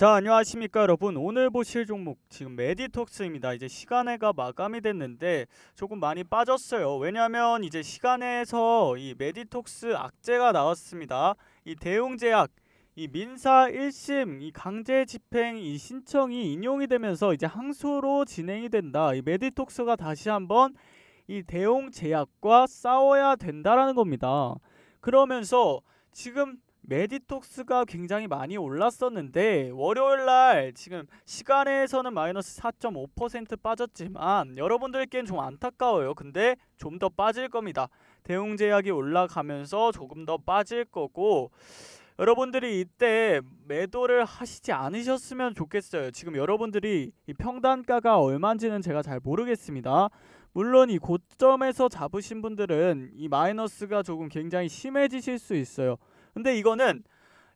자 안녕하십니까 여러분. 오늘 보실 종목 지금 메디톡스입니다. 이제 시간회가 마감이 됐는데 조금 많이 빠졌어요. 왜냐면 이제 시간에서 이 메디톡스 악재가 나왔습니다. 이 대웅제약 이 민사 1심 이 강제 집행 이 신청이 인용이 되면서 이제 항소로 진행이 된다. 이 메디톡스가 다시 한번 이 대웅제약과 싸워야 된다라는 겁니다. 그러면서 지금 메디톡스가 굉장히 많이 올랐었는데 월요일 날 지금 시간에서는 마이너스 4.5% 빠졌지만 여러분들께는 좀 안타까워요. 근데 좀 더 빠질 겁니다. 대웅제약이 올라가면서 조금 더 빠질 거고 여러분들이 이때 매도를 하시지 않으셨으면 좋겠어요. 지금 여러분들이 이 평단가가 얼마인지는 제가 잘 모르겠습니다. 물론 이 고점에서 잡으신 분들은 이 마이너스가 조금 굉장히 심해지실 수 있어요. 근데 이거는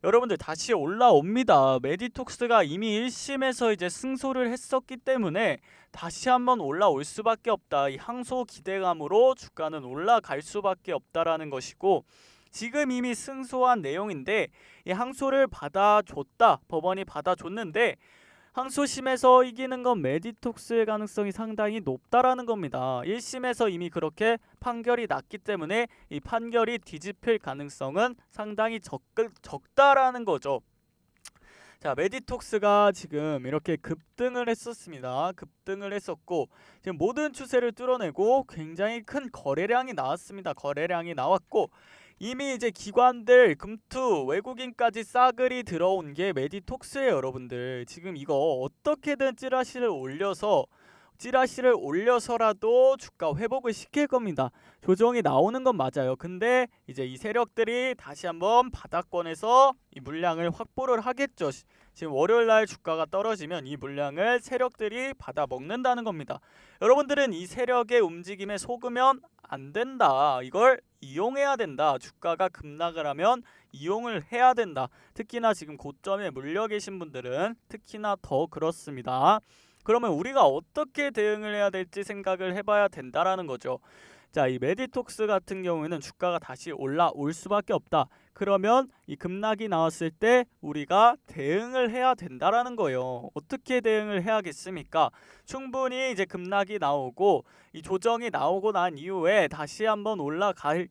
여러분들 다시 올라옵니다. 메디톡스가 이미 1심에서 이제 승소를 했었기 때문에 다시 한번 올라올 수밖에 없다. 이 항소 기대감으로 주가는 올라갈 수밖에 없다라는 것이고 지금 이미 승소한 내용인데 이 항소를 받아줬다. 법원이 받아줬는데 항소심에서 이기는 건 메디톡스의 가능성이 상당히 높다라는 겁니다. 1심에서 이미 그렇게 판결이 났기 때문에 이 판결이 뒤집힐 가능성은 상당히 적, 적다라는 거죠. 자, 메디톡스가 지금 이렇게 급등을 했었습니다. 급등을 했었고 지금 모든 추세를 뚫어내고 굉장히 큰 거래량이 나왔습니다. 거래량이 나왔고 이미 이제 기관들 금투 외국인까지 싸그리 들어온 게 메디톡스예요 여러분들. 지금 이거 어떻게든 찌라시를 올려서 찌라시를 올려서라도 주가 회복을 시킬 겁니다 조정이 나오는 건 맞아요 근데 이제 이 세력들이 다시 한번 바닥권에서 이 물량을 확보를 하겠죠 지금 월요일 날 주가가 떨어지면 이 물량을 세력들이 받아 먹는다는 겁니다 여러분들은 이 세력의 움직임에 속으면 안 된다. 이걸 이용해야 된다. 주가가 급락을 하면 이용을 해야 된다. 특히나 지금 고점에 물려 계신 분들은 특히나 더 그렇습니다. 그러면 우리가 어떻게 대응을 해야 될지 생각을 해봐야 된다라는 거죠. 자, 이 메디톡스 같은 경우에는 주가가 다시 올라올 수밖에 없다. 그러면 이 급락이 나왔을 때 우리가 대응을 해야 된다라는 거예요. 어떻게 대응을 해야겠습니까? 충분히 이제 급락이 나오고 이 조정이 나오고 난 이후에 다시 한번 올라갈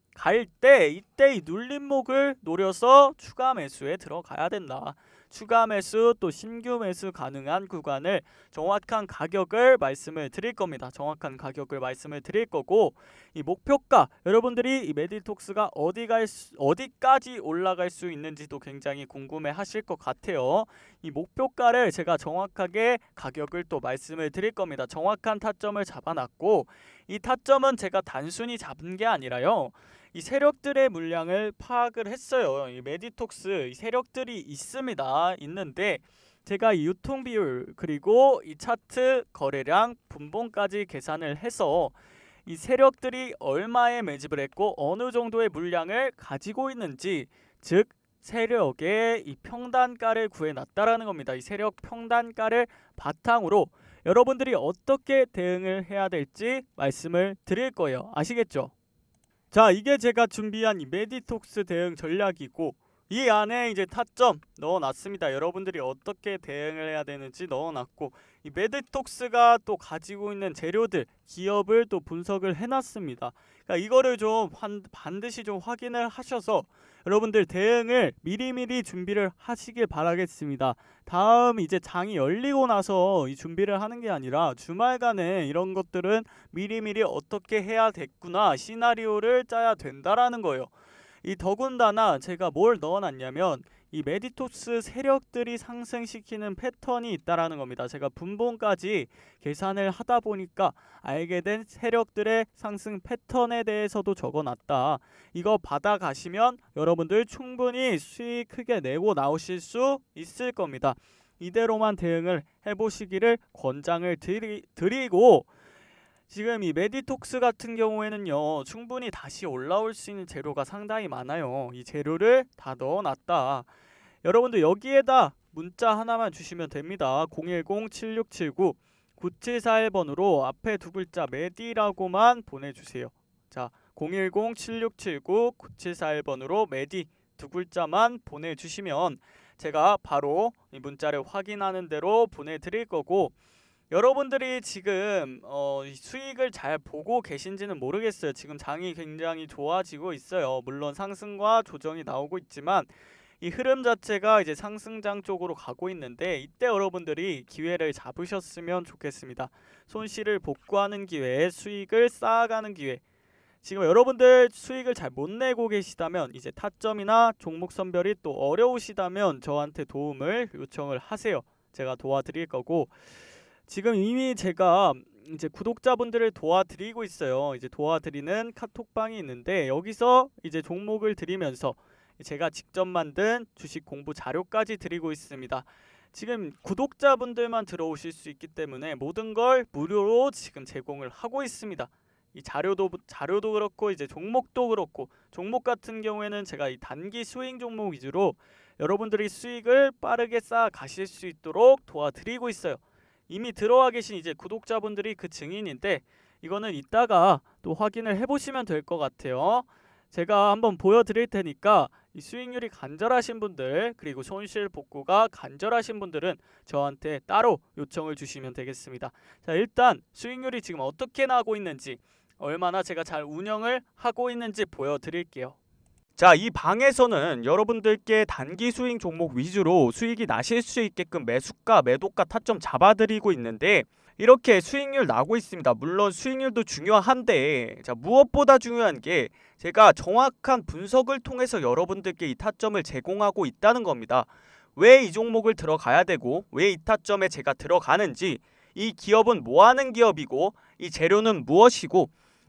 때 이때 이 눌림목을 노려서 추가 매수에 들어가야 된다. 추가 매수 또 신규 매수 가능한 구간을 정확한 가격을 말씀을 드릴 겁니다. 정확한 가격을 말씀을 드릴 거고 이 목표가 여러분들이 이 메디톡스가 어디 갈 수, 어디까지 올라갈 수 있는지도 굉장히 궁금해 하실 것 같아요. 이 목표가를 제가 정확하게 가격을 또 말씀을 드릴 겁니다. 정확한 타점을 잡아놨고 이 타점은 제가 단순히 잡은 게 아니라요. 이 세력들의 물량을 파악을 했어요. 이 메디톡스 이 세력들이 있습니다. 있는데 제가 이 유통 비율 그리고 이 차트 거래량 분봉까지 계산을 해서 이 세력들이 얼마에 매집을 했고 어느 정도의 물량을 가지고 있는지 즉 세력의 이 평단가를 구해놨다라는 겁니다. 이 세력 평단가를 바탕으로 여러분들이 어떻게 대응을 해야 될지 말씀을 드릴 거예요. 아시겠죠? 자 이게 제가 준비한 이 메디톡스 대응 전략이고 이 안에 이제 타점 넣어놨습니다. 여러분들이 어떻게 대응을 해야 되는지 넣어놨고 이 메디톡스가 또 가지고 있는 재료들 기업을 또 분석을 해놨습니다. 그러니까 이거를 좀 반드시 좀 확인을 하셔서 여러분들 대응을 미리미리 준비를 하시길 바라겠습니다. 다음 이제 장이 열리고 나서 이 준비를 하는 게 아니라 주말간에 이런 것들은 미리미리 어떻게 해야 됐구나 시나리오를 짜야 된다라는 거예요. 이 더군다나 제가 뭘 넣어놨냐면 이 메디토스 세력들이 상승시키는 패턴이 있다라는 겁니다. 제가 분봉까지 계산을 하다 보니까 알게 된 세력들의 상승 패턴에 대해서도 적어놨다. 이거 받아가시면 여러분들 충분히 수익 크게 내고 나오실 수 있을 겁니다. 이대로만 대응을 해보시기를 권장을 드리, 드리고 지금 이 메디톡스 같은 경우에는요 충분히 다시 올라올 수 있는 재료가 상당히 많아요. 이 재료를 다 넣어놨다. 여러분들 여기에다 문자 하나만 주시면 됩니다. 010-7679 9741번으로 앞에 두 글자 메디라고만 보내주세요. 자 010-7679 9741번으로 메디 두 글자만 보내주시면 제가 바로 이 문자를 확인하는 대로 보내드릴 거고 여러분들이 지금 어, 이 수익을 잘 보고 계신지는 모르겠어요. 지금 장이 굉장히 좋아지고 있어요. 물론 상승과 조정이 나오고 있지만 이 흐름 자체가 이제 상승장 쪽으로 가고 있는데 이때 여러분들이 기회를 잡으셨으면 좋겠습니다. 손실을 복구하는 기회에 수익을 쌓아가는 기회. 지금 여러분들 수익을 잘 못 내고 계시다면 이제 타점이나 종목 선별이 또 어려우시다면 저한테 도움을 요청을 하세요. 제가 도와드릴 거고 지금 이미 제가 이제 구독자분들을 도와드리고 있어요. 이제 도와드리는 카톡방이 있는데 여기서 이제 종목을 드리면서 제가 직접 만든 주식 공부 자료까지 드리고 있습니다. 지금 구독자분들만 들어오실 수 있기 때문에 모든 걸 무료로 지금 제공을 하고 있습니다. 이 자료도 자료도 그렇고 이제 종목도 그렇고 종목 같은 경우에는 제가 이 단기 스윙 종목 위주로 여러분들이 수익을 빠르게 쌓아 가실 수 있도록 도와드리고 있어요. 이미 들어와 계신 이제 구독자분들이 그 증인인데 이거는 이따가 또 확인을 해보시면 될 것 같아요. 제가 한번 보여드릴 테니까 이 수익률이 간절하신 분들 그리고 손실 복구가 간절하신 분들은 저한테 따로 요청을 주시면 되겠습니다. 자 일단 수익률이 지금 어떻게 나고 있는지 얼마나 제가 잘 운영을 하고 있는지 보여드릴게요. 자, 이 방에서는 여러분들께 단기 스윙 종목 위주로 수익이 나실 수 있게끔 매수가, 매도가 타점 잡아드리고 있는데 이렇게 수익률 나고 있습니다. 물론 수익률도 중요한데 자, 무엇보다 중요한 게 제가 정확한 분석을 통해서 여러분들께 이 타점을 제공하고 있다는 겁니다. 왜 이 종목을 들어가야 되고 왜 이 타점에 제가 들어가는지 이 기업은 뭐 하는 기업이고 이 재료는 무엇이고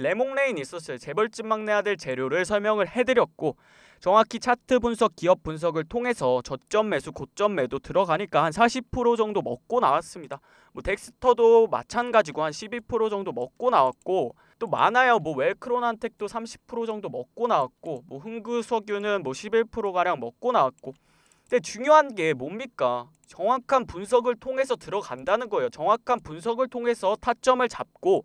레몽레인 있었어요. 재벌집 막내 아들 재료를 설명을 해드렸고 정확히 차트 분석, 기업 분석을 통해서 저점 매수, 고점 매도 들어가니까 한 40% 정도 먹고 나왔습니다. 뭐 덱스터도 마찬가지고 한 12% 정도 먹고 나왔고 또 많아요. 뭐 웰크론한텍도 30% 정도 먹고 나왔고 뭐 흥구석유는 뭐 11% 가량 먹고 나왔고 근데 중요한 게 뭡니까? 정확한 분석을 통해서 들어간다는 거예요. 정확한 분석을 통해서 타점을 잡고